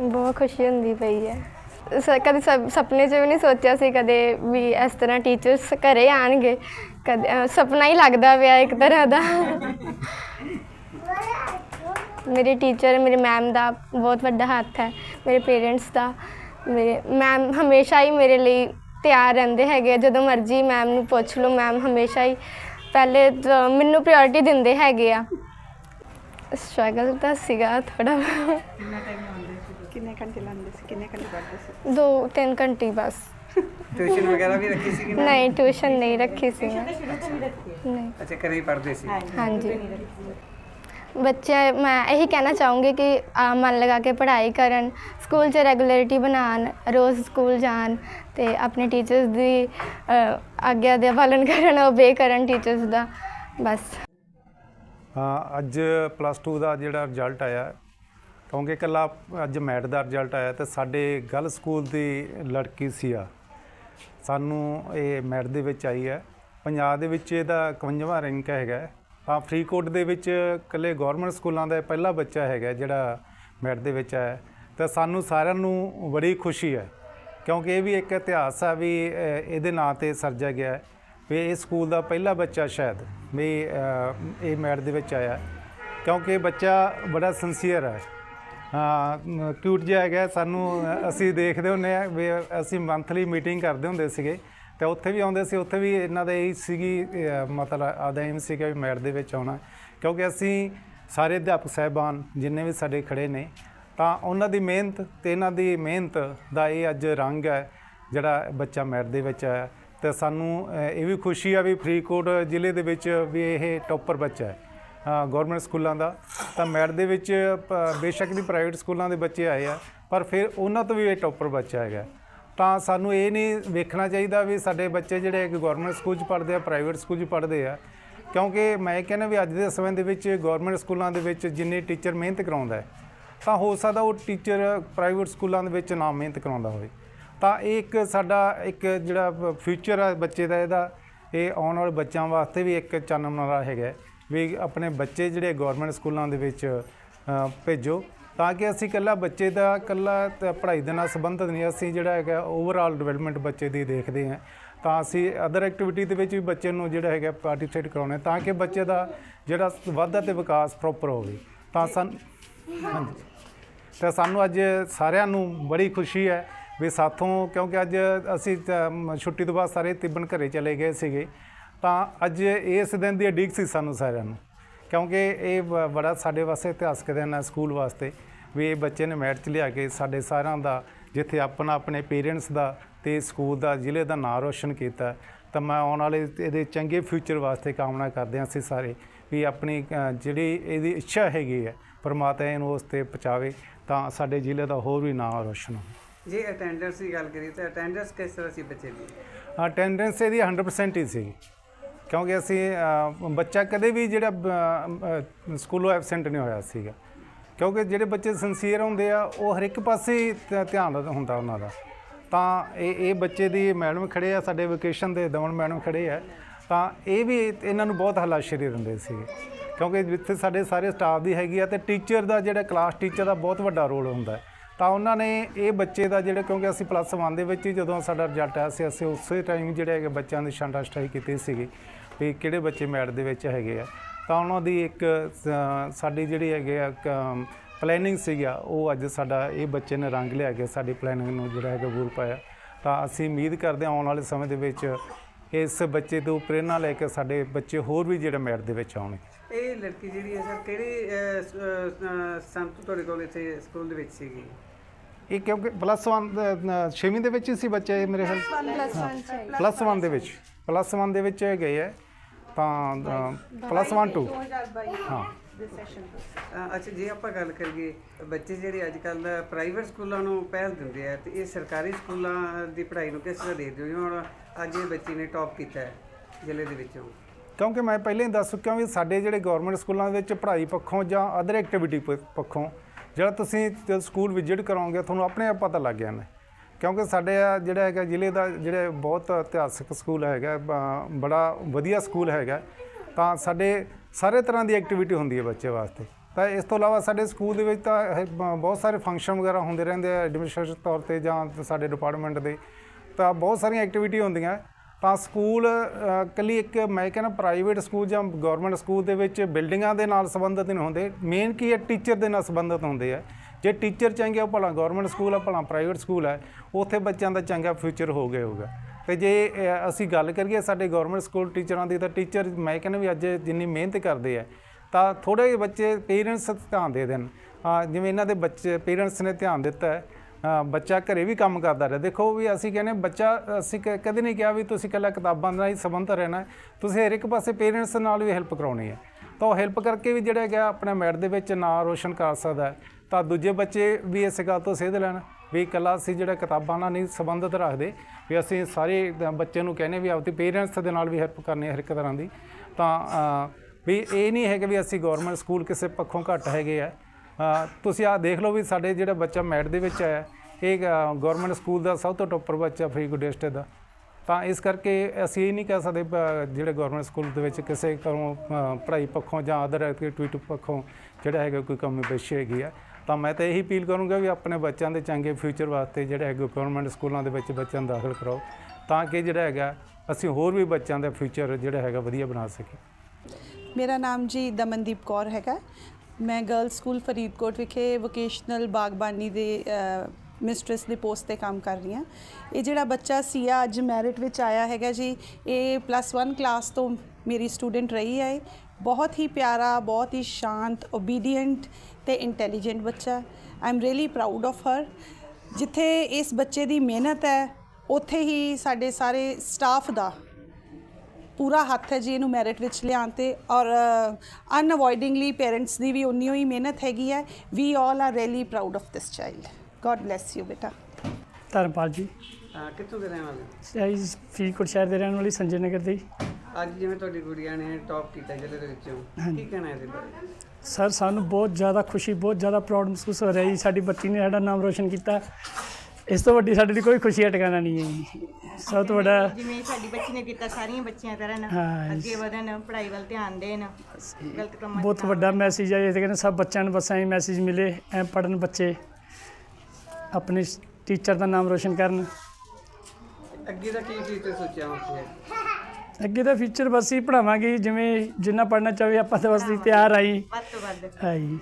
ਬਹੁਤ ਖੁਸ਼ੀ ਹੁੰਦੀ ਪਈ ਹੈ। ਸ- ਕਦੇ ਸਪ- ਸੁਪਨੇ 'ਚ ਵੀ ਨਹੀਂ ਸੋਚਿਆ ਸੀ ਕਦੇ ਵੀ ਇਸ ਤਰ੍ਹਾਂ ਟੀਚਰਸ ਘਰੇ ਆਣਗੇ ਕਦੇ ਅ, ਸੁਪਨਾ ਹੀ ਲੱਗਦਾ ਪਿਆ ਇੱਕ ਤਰ੍ਹਾਂ ਦਾ। ਮੇਰੇ ਟੀਚਰ ਮੇਰੇ ਮੈਮ ਦਾ ਬਹੁਤ ਵੱਡਾ ਹੱਥ ਹੈ। ਮੇਰੇ ਪੇਰੈਂਟਸ ਦਾ ਮੇਰੇ ਮੈਮ ਹਮੇਸ਼ਾ ਹੀ ਮੇਰੇ ਲਈ ਤਿਆਰ ਰਹਿੰਦੇ ਹੈਗੇ ਆ। ਜਦੋਂ ਮਰਜ਼ੀ ਮੈਮ ਨੂੰ ਪੁੱਛ ਲਓ ਮੈਮ ਹਮੇਸ਼ਾ ਹੀ ਪਹਿਲੇ ਤਾਂ ਮੈਨੂੰ ਪ੍ਰਾਇੋਰਟੀ ਦਿੰਦੇ ਹੈਗੇ ਆ। ਸਟਰਗਲ ਤਾਂ ਸੀਗਾ ਥੋੜਾ ਕਿੰਨੇ ਘੰਟੇ ਲਾਉਂਦੇ ਸੀ? ਕਿੰਨੇ ਘੰਟੇ ਪੜ੍ਹਦੇ ਸੀ? ਦੋ ਤਿੰਨ ਘੰਟੇ ਬਸ। ਟਿਊਸ਼ਨ ਵਗੈਰਾ ਵੀ ਰੱਖੀ ਸੀ ਕਿ ਨਹੀਂ ਟਿਊਸ਼ਨ ਨਹੀਂ ਰੱਖੀ ਸੀ ਮੈਂ। ਨਹੀਂ। ਅੱਛਾ ਘਰੇ ਹੀ ਪੜ੍ਹਦੇ ਸੀ? ਹਾਂਜੀ ਬੱਚੇ ਮੈਂ ਇਹੀ ਕਹਿਣਾ ਚਾਹੂੰਗੀ ਕਿ ਆ, ਮਨ ਲਗਾ ਕੇ ਪੜ੍ਹਾਈ ਕਰਨ ਸਕੂਲ 'ਚ ਰੈਗੂਲਰਿਟੀ ਬਣਾਉਣ ਰੋਜ਼ ਸਕੂਲ ਜਾਣ ਤੇ ਆਪਣੇ ਟੀਚਰਸ ਦੀ ਅ, ਆਗਿਆ ਦਾ ਪਾਲਣ ਕਰਨ ਓਬੇ ਕਰਨ ਟੀਚਰਸ ਦਾ ਬਸ। ਹਾਂ ਅੱਜ ਪਲੱਸ 2 ਦਾ ਜਿਹੜਾ ਰਿਜ਼ਲਟ ਆਇਆ ਕਿਉਂਕਿ ਇਕੱਲਾ ਅੱਜ ਮੈਟ ਦਾ ਰਿਜ਼ਲਟ ਆਇਆ ਤੇ ਸਾਡੇ ਗਰਲ ਸਕੂਲ ਦੀ ਲੜਕੀ ਸੀ ਆ। ਸਾਨੂੰ ਇਹ ਮੈਟ ਦੇ ਵਿੱਚ ਆਈ ਹੈ। ਪੰਜਾਬ ਦੇ ਵਿੱਚ ਇਹਦਾ 51ਵਾਂ ਰੈਂਕ ਹੈਗਾ ਤਾਂ ਫਰੀਦਕੋਟ ਦੇ ਵਿੱਚ ਇਕੱਲੇ ਗਵਰਨਮੈਂਟ ਸਕੂਲਾਂ ਦਾ ਪਹਿਲਾ ਬੱਚਾ ਹੈਗਾ ਜਿਹੜਾ ਮੈਟ ਦੇ ਵਿੱਚ ਆਇਆ। ਤਾਂ ਸਾਨੂੰ ਸਾਰਿਆਂ ਨੂੰ ਬੜੀ ਖੁਸ਼ੀ ਹੈ। ਕਿਉਂਕਿ ਇਹ ਵੀ ਇੱਕ ਇਤਿਹਾਸ ਆ ਵੀ ਇਹਦੇ ਨਾਂ ਤੇ ਸਰਜਿਆ ਗਿਆ ਹੈ ਵੀ ਇਹ ਸਕੂਲ ਦਾ ਪਹਿਲਾ ਬੱਚਾ ਸ਼ਾਇਦ ਵੀ ਇਹ ਮੈਟ ਦੇ ਵਿੱਚ ਆਇਆ। ਕਿਉਂਕਿ ਬੱਚਾ ਬੜਾ ਸਿੰਸੀਅਰ ਹੈ। ਹਾਂ ਕਿਊਟ ਜਿਹਾ ਹੈਗਾ, ਸਾਨੂੰ, ਅਸੀਂ ਦੇਖਦੇ ਹੁੰਨੇ ਆ ਵੀ ਅਸੀਂ ਮੰਥਲੀ ਮੀਟਿੰਗ ਕਰਦੇ ਹੁੰਦੇ ਸੀਗੇ ਤੇ ਉੱਥੇ ਵੀ ਆਉਂਦੇ ਸੀ, ਉੱਥੇ ਵੀ ਇਹਨਾਂ ਦਾ ਇਹ ਸੀਗੀ ਮਤਲਬ ਆਦਾ ਏਮ ਸੀਗਾ ਵੀ ਮੈਟ ਦੇ ਵਿੱਚ ਆਉਣਾ। ਕਿਉਂਕਿ ਅਸੀਂ ਸਾਰੇ ਅਧਿਆਪਕ ਸਹਿਬਾਨ ਜਿੰਨੇ ਵੀ ਸਾਡੇ ਖੜੇ ਨੇ, ਤਾਂ ਉਹਨਾਂ ਦੀ ਮਿਹਨਤ ਤੇ ਇਹਨਾਂ ਦੀ ਮਿਹਨਤ ਦਾ ਇਹ ਅੱਜ ਰੰਗ ਹੈ, ਜਿਹੜਾ ਬੱਚਾ ਮੈਟ ਦੇ ਵਿੱਚ ਆਇਆ। ਤੇ ਸਾਨੂੰ, ਇਹ ਵੀ ਖੁਸ਼ੀ ਆ ਵੀ ਫਰੀਦਕੋਟ ਜ਼ਿਲ੍ਹੇ ਦੇ ਵਿੱਚ ਵੀ ਇਹ ਟੌਪਰ ਬੱਚਾ ਹੈ। ਗਵਰਨਮੈਂਟ ਸਕੂਲਾਂ ਦਾ। ਤਾਂ ਮੈਟ ਦੇ ਵਿੱਚ ਬੇਸ਼ੱਕ ਦੀ ਪ੍ਰਾਈਵੇਟ ਸਕੂਲਾਂ ਦੇ ਬੱਚੇ ਆਏ ਆ, ਪਰ ਫਿਰ ਉਹਨਾਂ ਤੋਂ ਵੀ ਇਹ ਟੌਪਰ ਬੱਚਾ ਹੈਗਾ। ਤਾਂ ਸਾਨੂੰ ਇਹ ਨਹੀਂ ਵੇਖਣਾ ਚਾਹੀਦਾ ਵੀ ਸਾਡੇ ਬੱਚੇ ਜਿਹੜੇ ਇੱਕ ਗਵਰਨਮੈਂਟ ਸਕੂਲ 'ਚ ਪੜ੍ਹਦੇ ਆ ਪ੍ਰਾਈਵੇਟ ਸਕੂਲ 'ਚ ਪੜ੍ਹਦੇ ਆ, ਕਿਉਂਕਿ ਮੈਂ ਕਹਿੰਦਾ ਵੀ ਅੱਜ ਦੇ ਸਮੇਂ ਦੇ ਵਿੱਚ ਗਵਰਨਮੈਂਟ ਸਕੂਲਾਂ ਦੇ ਵਿੱਚ ਜਿੰਨੇ ਟੀਚਰ ਮਿਹਨਤ ਕਰਾਉਂਦਾ ਹੈ, ਤਾਂ ਹੋ ਸਕਦਾ ਉਹ ਟੀਚਰ ਪ੍ਰਾਈਵੇਟ ਸਕੂਲਾਂ ਦੇ ਵਿੱਚ ਨਾ ਮਿਹਨਤ ਕਰਾਉਂਦਾ ਹੋਵੇ। ਤਾਂ ਇਹ ਇੱਕ ਸਾਡਾ ਇੱਕ ਜਿਹੜਾ ਫਿਊਚਰ ਆ ਬੱਚੇ ਦਾ ਇਹਦਾ, ਇਹ ਆਉਣ ਵਾਲੇ ਬੱਚਿਆਂ ਵਾਸਤੇ ਵੀ ਇੱਕ ਚਾਨਣ ਵਾਲਾ ਹੈਗਾ ਵੀ ਆਪਣੇ ਬੱਚੇ ਜਿਹੜੇ ਗਵਰਨਮੈਂਟ ਸਕੂਲਾਂ ਦੇ ਵਿੱਚ ਭੇਜੋ ਤਾਂ ਕਿ ਅਸੀਂ ਇਕੱਲਾ ਬੱਚੇ ਦਾ ਇਕੱਲਾ ਤ- ਪੜ੍ਹਾਈ ਦੇ ਨਾਲ ਸੰਬੰਧਿਤ ਨਹੀਂ ਅਸੀਂ ਜਿਹੜਾ ਹੈਗਾ ਓਵਰਆਲ ਡਿਵੈਲਪਮੈਂਟ ਬੱਚੇ ਦੀ ਦੇਖਦੇ ਹਾਂ। ਤਾਂ ਅਸੀਂ ਅਦਰ ਐਕਟੀਵਿਟੀ ਦੇ ਵਿੱਚ ਵੀ ਬੱਚੇ ਨੂੰ ਜਿਹੜਾ ਹੈਗਾ ਪਾਰਟਿਸਿਪੇਟ ਕਰਾਉਣਾ ਤਾਂ ਕਿ ਬੱਚੇ ਦਾ ਜਿਹੜਾ ਵਾਧਾ ਤੇ ਵਿਕਾਸ ਪ੍ਰੋਪਰ ਹੋਵੇ। ਤਾਂ ਸਨ ਹਾਂਜੀ। ਤੇ ਸਾਨੂੰ ਅੱਜ ਸਾਰਿਆਂ ਨੂੰ ਬੜੀ ਖੁਸ਼ੀ ਹੈ ਵੀ ਸਾਥੋਂ ਕਿਉਂਕਿ ਅੱਜ ਅਸੀਂ ਛੁੱਟੀ ਤੋਂ ਬਾਅਦ ਸਾਰੇ ਤਿੱਬਨ ਘਰੇ ਚਲੇ ਗਏ ਸੀਗੇ। ਤਾਂ ਅੱਜ ਇਸ ਦਿਨ ਦੀ ਉਡੀਕ ਸੀ ਸਾਨੂੰ ਸਾਰਿਆਂ ਨੂੰ ਕਿਉਂਕਿ ਇਹ ਬੜਾ ਸਾਡੇ ਵਾਸਤੇ ਇਤਿਹਾਸਕ ਦਿਨ ਹੈ ਸਕੂਲ ਵਾਸਤੇ। ਵੀ ਇਹ ਬੱਚੇ ਨੇ ਮੈਟ 'ਚ ਲਿਆ ਕੇ ਸਾਡੇ ਸਾਰਿਆਂ ਦਾ ਜਿੱਥੇ ਆਪਣਾ ਆਪਣੇ ਪੇਰੈਂਟਸ ਦਾ ਤੇ ਸਕੂਲ ਦਾ ਜ਼ਿਲ੍ਹੇ ਦਾ ਨਾਂ ਰੋਸ਼ਨ ਕੀਤਾ। ਤਾਂ ਮੈਂ ਆਉਣ ਵਾਲੇ ਇਹਦੇ ਚੰਗੇ ਫਿਊਚਰ ਵਾਸਤੇ ਕਾਮਨਾ ਕਰਦੇ ਹਾਂ ਅਸੀਂ ਸਾਰੇ ਵੀ ਆਪਣੀ ਜਿਹੜੀ ਇਹਦੀ ਇੱਛਾ ਹੈਗੀ ਹੈ ਪਰਮਾਤਮਾ ਇਹਨੂੰ ਉਸ ਤੇ ਪਹੁੰਚਾਵੇ ਤਾਂ ਸਾਡੇ ਜ਼ਿਲ੍ਹੇ ਦਾ ਹੋਰ ਵੀ ਨਾਂ ਰੋਸ਼ਨ ਹੋਵੇ। ਜੇ ਅਟੈਂਡੈਂਸ ਦੀ ਗੱਲ ਕਰੀਏ ਤਾਂ ਅਟੈਂਡੈਂਸ ਕਿਸ ਤਰ੍ਹਾਂ ਸੀ ਬੱਚੇ ਦੀ? ਅਟੈਂਡੈਂਸ ਇਹਦੀ 100% ਹੀ ਸੀ। ਕਿਉਂਕਿ ਅਸੀਂ ਅ, ਬੱਚਾ ਕਦੇ ਵੀ ਜਿਹੜਾ ਅ, ਅ, ਸਕੂਲੋਂ ਐਬਸੈਂਟ ਨਹੀਂ ਹੋਇਆ ਸੀਗਾ। ਕਿਉਂਕਿ ਜਿਹੜੇ ਬੱਚੇ ਸਿੰਸੀਅਰ ਹੁੰਦੇ ਆ ਉਹ ਹਰ ਇੱਕ ਪਾਸੇ ਹੀ ਧਿ- ਧਿਆਨ ਹੁੰਦਾ ਉਹਨਾਂ ਦਾ। ਤਾਂ ਇਹ ਇਹ ਬੱਚੇ ਦੀ ਮੈਡਮ ਖੜੇ ਆ ਸਾਡੇ ਵਕੇਸ਼ਨ ਦੇ ਦਮਨ ਮੈਡਮ ਖੜੇ ਆ। ਤਾਂ ਇਹ ਵੀ ਇਹਨਾਂ ਨੂੰ ਬਹੁਤ ਹਲਾਸ਼ੇਰੀ ਦਿੰਦੇ ਸੀਗੇ ਕਿਉਂਕਿ ਜਿੱਥੇ ਸਾਡੇ ਸਾਰੇ ਸਟਾਫ ਦੀ ਹੈਗੀ ਆ ਤੇ ਟੀਚਰ ਦਾ ਜਿਹੜਾ ਕਲਾਸ ਟੀਚਰ ਦਾ ਬਹੁਤ ਵੱਡਾ ਰੋਲ ਹੁੰਦਾ। ਹੈ ਤਾਂ ਉਹਨਾਂ ਨੇ ਇਹ ਬੱਚੇ ਦਾ ਜਿਹੜਾ ਕਿਉਂਕਿ ਅਸੀਂ ਪਲੱਸ 1 ਦੇ ਵਿੱਚ ਹੀ ਜਦੋਂ ਸਾਡਾ ਰਿਜ਼ਲਟ ਆਇਆ ਸੀ ਅਸੀਂ ਉਸੇ ਟਾਈਮ ਜਿਹੜੇ ਹੈਗੇ ਬੱਚਿਆਂ ਦੀ ਸ਼ਾਂਟਾ ਸਟਾਈ ਕੀਤੀ ਸੀਗੀ। ਵੀ ਕਿਹੜੇ ਬੱਚੇ ਮੈਟ ਦੇ ਵਿੱਚ ਹੈਗੇ ਆ। ਤਾਂ ਉਹਨਾਂ ਦੀ ਇੱਕ ਸਾਡੀ ਜਿਹੜੀ ਹੈਗੇ ਆ ਪਲੈਨਿੰਗ ਸੀਗਾ ਉਹ ਅੱਜ ਸਾਡਾ ਇਹ ਬੱਚੇ ਨੇ ਰੰਗ ਲਿਆ ਕੇ ਸਾਡੀ ਪਲੈਨਿੰਗ ਨੂੰ ਜਿਹੜਾ ਹੈਗਾ ਬੂਰ ਪਾਇਆ। ਤਾਂ ਅਸੀਂ ਉਮੀਦ ਕਰਦੇ ਹਾਂ ਆਉਣ ਵਾਲੇ ਸਮੇਂ ਦੇ ਵਿੱਚ ਇਸ ਬੱਚੇ ਤੋਂ ਪ੍ਰੇਰਣਾ ਲੈ ਕੇ ਸਾਡੇ ਬੱਚੇ ਹੋਰ ਵੀ ਜਿਹੜੇ ਮੈਟ ਦੇ ਵਿੱਚ ਆਉਣਗੇ। ਇਹ ਲੜਕੀ ਜਿਹੜੀ ਹੈ ਸਰ ਕਿਹੜੀ ਸੰਤ ਤੁਹਾਡੇ ਕੋਲ ਇੱਥੇ ਸਕੂਲ ਦੇ ਵਿੱਚ ਸੀਗੀ? ਇਹ ਕਿਉਂਕਿ ਪਲੱਸ 1 ਛੇਵੀਂ ਦੇ ਵਿੱਚ ਹੀ ਸੀ ਬੱਚੇ ਮੇਰੇ ਖਿਆਲ। ਪਲੱਸ 1 ਚ ਪਲੱਸ 1 ਦੇ ਵਿੱਚ ਪਲੱਸ 1 ਦੇ ਵਿੱਚ ਗਏ ਹੈ ਤਾਂ ਪਲੱਸ 1 2 ਹਾਂ। ਦੇ ਸੈਸ਼ਨ ਅਹ, ਅੱਛਾ ਜੇ ਆਪਾਂ ਗੱਲ ਕਰੀਏ ਬੱਚੇ ਜਿਹੜੇ ਅੱਜ ਕੱਲ ਪ੍ਰਾਈਵੇਟ ਸਕੂਲਾਂ ਨੂੰ ਪਹਿਲ ਦਿੰਦੇ ਆ ਤੇ ਇਹ ਸਰਕਾਰੀ ਸਕੂਲਾਂ ਦੀ ਪੜ੍ਹਾਈ ਨੂੰ ਕਿਸ ਤਰ੍ਹਾਂ ਦੇਖਦੇ ਹੋ? ਹੁਣ ਅੱਜ ਇਹ ਬੱਚੇ ਨੇ ਟੌਪ ਕੀਤਾ ਹੈ ਜ਼ਿਲ੍ਹੇ ਦੇ ਵਿੱਚੋਂ। ਕਿਉਂਕਿ ਮੈਂ ਪਹਿਲਾਂ ਹੀ ਦੱਸ ਚੁੱਕਿਆ ਵੀ ਸਾਡੇ ਜਿਹੜੇ ਗਵਰਨਮੈਂਟ ਸਕੂਲਾਂ ਦੇ ਵਿੱਚ ਪੜ੍ਹਾਈ ਪੱਖੋਂ ਜਾਂ ਅਦਰ ਐਕਟੀਵਿਟੀ ਪੱਖੋਂ ਜਿਹੜਾ ਤੁਸੀਂ ਜਦੋਂ ਸਕੂਲ ਵਿਜ਼ਿਟ ਕਰੋਗੇ ਤੁਹਾਨੂੰ ਆਪਣੇ ਆਪ ਪਤਾ ਲੱਗ ਜਾਣਾ ਕਿਉਂਕਿ ਸਾਡੇ ਆ ਜਿਹੜਾ ਹੈਗਾ ਜ਼ਿਲ੍ਹੇ ਦਾ ਜਿਹੜਾ ਬਹੁਤ ਇਤਿਹਾਸਿਕ ਸਕੂਲ ਹੈਗਾ ਬ- ਬੜਾ ਵਧੀਆ ਸਕੂਲ ਹੈਗਾ ਤਾਂ ਸਾਡੇ ਸਾਰੇ ਤਰ੍ਹਾਂ ਦੀ ਐਕਟੀਵਿਟੀ ਹੁੰਦੀ ਹੈ ਬੱਚੇ ਵਾਸਤੇ। ਤਾਂ ਇਸ ਤੋਂ ਇਲਾਵਾ ਸਾਡੇ ਸਕੂਲ ਦੇ ਵਿੱਚ ਤਾਂ ਬਹੁਤ ਸਾਰੇ ਫੰਕਸ਼ਨ ਵਗੈਰਾ ਹੁੰਦੇ ਰਹਿੰਦੇ ਆ ਐਡਮਿਨਿਸਟ੍ਰੇਸ਼ਨ ਤੌਰ ਤੇ ਜਾਂ ਸਾਡੇ ਡਿਪਾਰਟਮੈਂਟ ਦੇ ਤਾਂ ਬਹੁਤ ਸਾਰੀਆਂ ਐਕਟੀਵਿਟੀ ਹੁੰਦੀਆਂ। ਤਾਂ ਸਕੂਲ ਅ, ਇਕੱਲੀ ਇੱਕ ਮੈਂ ਕਹਿੰਦਾ ਪ੍ਰਾਈਵੇਟ ਸਕੂਲ ਜਾਂ ਗਵਰਨਮੈਂਟ ਸਕੂਲ ਦੇ ਵਿੱਚ ਬਿਲਡਿੰਗਾਂ ਦੇ ਨਾਲ ਸੰਬੰਧਿਤ ਨਹੀਂ ਹੁੰਦੇ। ਮੇਨ ਕੀ ਹੈ ਟੀਚਰ ਦੇ ਨਾਲ ਸੰਬੰਧਿਤ ਹੁੰਦੇ ਆ। ਜੇ ਟੀਚਰ ਚੰਗੇ ਆ ਭਲਾ ਗਵਰਨਮੈਂਟ ਸਕੂਲ ਆ, ਭਲਾ ਪ੍ਰਾਈਵੇਟ ਸਕੂਲ ਹੈ ਉੱਥੇ ਬੱਚਿਆਂ ਦਾ ਚੰਗਾ ਫਿਊਚਰ ਹੋ ਗਿਆ ਹੋਊਗਾ। ਤੇ ਜੇ ਅਸੀਂ ਗੱਲ ਕਰੀਏ ਸਾਡੇ ਗਵਰਨਮੈਂਟ ਸਕੂਲ ਟੀਚਰਾਂ ਦੀ, ਤਾਂ ਟੀਚਰ ਮੈਂ ਕਹਿੰਦਾ ਵੀ ਅੱਜ ਜਿੰਨੀ ਮਿਹਨਤ ਕਰਦੇ ਆ, ਤਾਂ ਥੋੜੇ ਜਿਹੇ ਬੱਚੇ ਪੇਰੈਂਟਸ ਧਿਆਨ ਦੇ ਦੇਣ। ਜਿਵੇਂ ਇਹਨਾਂ ਦੇ ਬੱਚੇ ਪੇਰੈਂਟਸ ਨੇ ਧਿਆਨ ਦਿੱਤਾ ਬੱਚਾ ਘਰੇ ਵੀ ਕੰਮ ਕਰਦਾ ਰਿਹਾ। ਦੇਖੋ ਵੀ ਅਸੀਂ ਕਹਿੰਦੇ ਬੱਚਾ, ਅਸੀਂ ਕ- ਕਦੇ ਨਹੀਂ ਕਿਹਾ ਵੀ ਤੁਸੀਂ ਇਕੱਲਾ ਕਿਤਾਬਾਂ ਨਾਲ ਹੀ ਸੰਬੰਧ ਰਹਿਣਾ ਤੁਸੀਂ ਹਰ ਇੱਕ ਪਾਸੇ ਪੇਰੈਂਟਸ ਨਾਲ ਵੀ ਹੈਲਪ ਕਰਾਉਣੀ ਹੈ। ਤਾਂ ਉਹ ਹੈਲਪ ਕਰਕੇ ਵੀ ਜਿਹੜਾ ਹੈਗਾ, ਆਪਣਾ ਮੈਟ ਦੇ ਵਿੱਚ ਨਾਂ ਰੋਸ਼ਨ ਕਰ ਸਕਦਾ ਹੈ। ਤਾਂ ਦੂਜੇ ਬੱਚੇ ਵੀ ਇਸ ਗੱਲ ਤੋਂ ਸੇਧ ਲੈਣ ਵੀ ਇਕੱਲਾ ਅਸੀਂ ਜਿਹੜਾ ਕਿਤਾਬਾਂ ਨਾਲ ਨਹੀਂ ਸੰਬੰਧਿਤ ਰੱਖਦੇ, ਵੀ ਅਸੀਂ ਸਾਰੇ ਬੱਚੇ ਨੂੰ ਕਹਿੰਦੇ ਵੀ ਆਪਦੇ ਪੇਰੈਂਟਸ ਦੇ ਨਾਲ ਵੀ ਹੈਲਪ ਕਰਨੀ ਹਰ ਇੱਕ ਤਰ੍ਹਾਂ ਦੀ। ਤਾਂ ਵੀ ਇਹ ਨਹੀਂ ਹੈ ਕਿ ਵੀ ਅਸੀਂ ਗਵਰਨਮੈਂਟ ਸਕੂਲ ਕਿਸੇ ਪੱਖੋਂ ਘੱਟ ਹੈਗੇ ਆ। ਤੁਸੀਂ ਆਹ ਦੇਖ ਲਓ ਵੀ ਸਾਡੇ ਜਿਹੜਾ ਬੱਚਾ ਮੈਟ ਦੇ ਵਿੱਚ ਆਇਆ, ਇਹ ਗਵਰਨਮੈਂਟ ਸਕੂਲ ਦਾ ਸਭ ਤੋਂ ਟੌਪਰ ਬੱਚਾ ਫਰੀ ਡਿਸਟ੍ਰਿਕਟ ਦਾ। ਤਾਂ ਇਸ ਕਰਕੇ ਅਸੀਂ ਇਹ ਨਹੀਂ ਕਹਿ ਸਕਦੇ ਜਿਹੜੇ ਗਵਰਨਮੈਂਟ ਸਕੂਲ ਦੇ ਵਿੱਚ ਕਿਸੇ ਕੋਲੋਂ ਪੜ੍ਹਾਈ ਪੱਖੋਂ ਜਾਂ ਅਦਰ ਐਕਟੀਵਿਟੀ ਪੱਖੋਂ ਜਿਹੜਾ ਹੈਗਾ ਕੋਈ ਕਮੀ ਪੇਸ਼ੀ ਹੈਗੀ ਆ। ਤਾਂ ਮੈਂ ਤਾਂ ਇਹੀ ਅਪੀਲ ਕਰੂੰਗਾ ਵੀ ਆਪਣੇ ਬੱਚਿਆਂ ਦੇ ਚੰਗੇ ਫਿਊਚਰ ਵਾਸਤੇ ਜਿਹੜਾ ਹੈਗਾ ਗਵਰਨਮੈਂਟ ਸਕੂਲਾਂ ਦੇ ਵਿੱਚ ਬੱਚਿਆਂ ਨੂੰ ਦਾਖਲ ਕਰਾਓ, ਤਾਂ ਕਿ ਜਿਹੜਾ ਹੈਗਾ ਅਸੀਂ ਹੋਰ ਵੀ ਬੱਚਿਆਂ ਦਾ ਫਿਊਚਰ ਜਿਹੜਾ ਹੈਗਾ ਵਧੀਆ ਬਣਾ ਸਕੀਏ। ਮੇਰਾ ਨਾਮ ਜੀ ਦਮਨਦੀਪ ਕੌਰ ਹੈਗਾ। ਮੈਂ ਗਰਲਸ ਸਕੂਲ ਫਰੀਦਕੋਟ ਵਿਖੇ ਵੋਕੇਸ਼ਨਲ ਬਾਗਬਾਨੀ ਦੇ ਮਿਸਟ੍ਰੈਸ ਦੀ ਪੋਸਟ ਤੇ ਕੰਮ ਕਰ ਰਹੀ ਹਾਂ। ਇਹ ਜਿਹੜਾ ਬੱਚਾ ਸੀਆ ਅੱਜ ਮੈਰਿਟ ਵਿੱਚ ਆਇਆ ਹੈਗਾ ਜੀ, ਇਹ ਪਲੱਸ 1 ਕਲਾਸ ਤੋਂ ਮੇਰੀ ਸਟੂਡੈਂਟ ਰਹੀ ਹੈ। ਬਹੁਤ ਹੀ ਪਿਆਰਾ ਬਹੁਤ ਹੀ ਸ਼ਾਂਤ ਓਬੀਡੀਐਂਟ ਤੇ ਇੰਟੈਲੀਜੈਂਟ ਬੱਚਾ I am really proud of her ਜਿੱਥੇ ਇਸ ਬੱਚੇ ਦੀ ਮਿਹਨਤ ਹੈ ਉੱਥੇ ਹੀ ਸਾਡੇ ਸਾਰੇ ਸਟਾਫ ਦਾ ਪੂਰਾ ਹੱਥ ਹੈ ਜੀ ਇਹਨੂੰ ਮੈਰਿਟ ਵਿੱਚ ਲਿਆਉਣ ਤੇ। ਔਰ ਅਨਅਵੋਇਡਿੰਗਲੀ ਪੇਰੈਂਟਸ ਦੀ ਵੀ ਉਨੀ ਹੀ ਮਿਹਨਤ ਹੈਗੀ ਹੈ। We all are really proud of this child God bless you ਬੇਟਾ। ਧਰਮਪਾਲ ਜੀ। ਕਿੱਥੋਂ ਦੇ ਰਹਿਣ ਵਾਲੇ ਅਸੀਂ ਫਰੀਦਕੋਟ ਸ਼ਹਿਰ ਦੇ ਰਹਿਣ ਵਾਲੀ ਸੰਜੇ ਨਗਰ ਦੇ। ਜੀ। ਅੱਜ ਜਿਵੇਂ ਤੁਹਾਡੀ ਗੁੜੀਆ ਨੇ ਟੌਪ ਕੀਤਾ ਜ਼ਿਲ੍ਹੇ ਦੇ ਵਿੱਚੋਂ। ਕੀ ਕਹਿਣਾ ਇਹਦੇ ਬਾਰੇ? ਸਰ ਸਾਨੂੰ ਬਹੁਤ ਜ਼ਿਆਦਾ ਖੁਸ਼ੀ ਬਹੁਤ ਜ਼ਿਆਦਾ ਪ੍ਰਾਊਡ ਮਹਿਸੂਸ ਹੋ ਰਿਹਾ ਜੀ। ਸਾਡੀ ਬੱਚੀ ਨੇ ਸਾਡਾ ਨਾਮ ਰੋਸ਼ਨ ਕੀਤਾ। ਇਸ ਤੋਂ ਵੱਡੀ ਸਾਡੇ ਲਈ ਕੋਈ ਖੁਸ਼ੀ ਟਿਕਾਣਾ ਨਹੀਂ ਹੈ ਜੀ। ਸਭ ਤੋਂ ਵੱਡਾ ਜਿਵੇਂ ਸਾਡੀ ਬੱਚੀ ਨੇ ਕੀਤਾ ਸਾਰੀਆਂ ਬੱਚੀਆਂ ਕਰਨ। ਅੱਗੇ ਵਧਣ ਪੜ੍ਹਾਈ ਵੱਲ ਧਿਆਨ ਦੇਣ। ਗਲਤ ਕੰਮਾਂ ਬਹੁਤ ਵੱਡਾ ਮੈਸੇਜ ਹੈ ਇਹ ਕਹਿੰਦੇ ਸਭ ਬੱਚਿਆਂ ਨੂੰ ਬਸ ਐਂ ਮੈਸੇਜ ਮਿਲੇ ਐ ਪੜਨ ਬੱਚੇ। ਆਪਣੇ ਟੀਚਰ ਦਾ ਨਾਮ ਰੋਸ਼ਨ ਕਰਨ। ਅੱਗੇ ਦਾ ਕੀ ਫਿਊਚਰ ਸੋਚਿਆ ਤੁਸੀਂ ਅੱਗੇ ਦਾ ਫਿਊਚਰ ਬਸ ਹੀ ਪੜਾਵਾਂਗੇ ਜਿਵੇਂ ਜਿੰਨਾ ਪੜਨਾ ਚਾਹੇ ਆਪਾਂ ਤਾਂ ਬਸ ਤਿਆਰ ਆਈ ਵੱਧ ਤੋਂ ਵੱਧ। ਆਈ